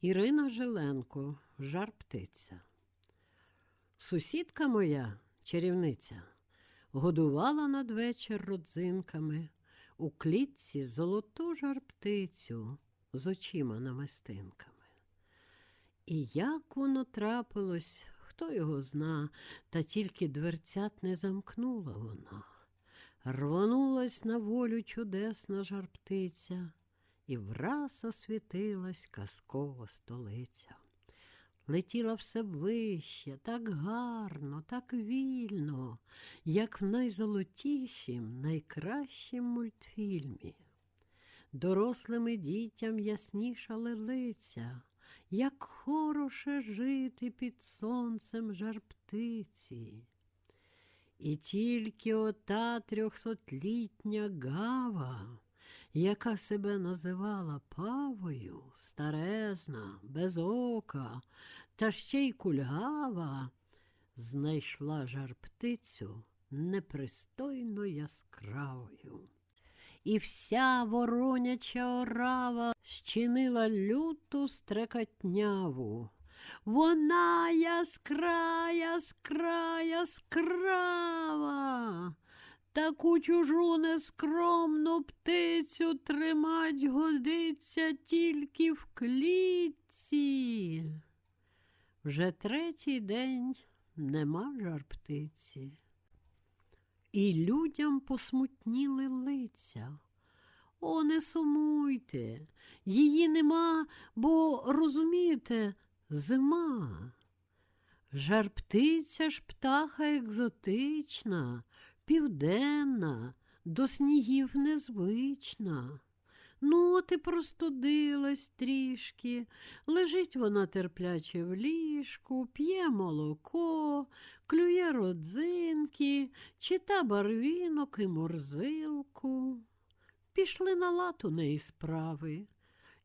Ірина Жиленко, жар птиця. Сусідка моя, чарівниця, годувала надвечір родзинками у клітці золоту жар птицю з очима намистинками. І як воно трапилось, хто його зна, та тільки дверцят не замкнула вона. Рвонулась на волю чудесна жар птиця, і враз освітилась казкова столиця. Летіла все вище, так гарно, так вільно, як в найзолотішім, найкращім мультфільмі. Дорослим і дітям яснішали лиця, як хороше жити під сонцем жар птиці. І тільки ота трьохсотлітня гава, яка себе називала павою, старезна, без ока, та ще й кульгава, знайшла жар птицю непристойно яскравою. І вся вороняча орава щинила люту стрекотняву. Вона яскра, яскра, яскрава. Таку чужу нескромну птицю тримать годиться тільки в клітці. Вже третій день нема жар птиці. І людям посмутніли лиця. О, не сумуйте, її нема, бо, розумієте, зима. Жар птиця ж птаха екзотична, південна, до снігів незвична. Ну, от і простудилась трішки, лежить вона терпляче в ліжку, п'є молоко, клює родзинки, чита барвінок і морзилку. Пішли на лад у неї справи,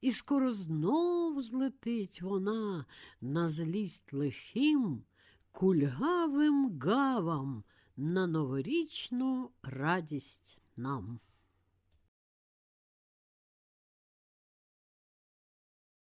і скоро знов злетить вона на злість лихим, кульгавим гавам на новорічну радість нам.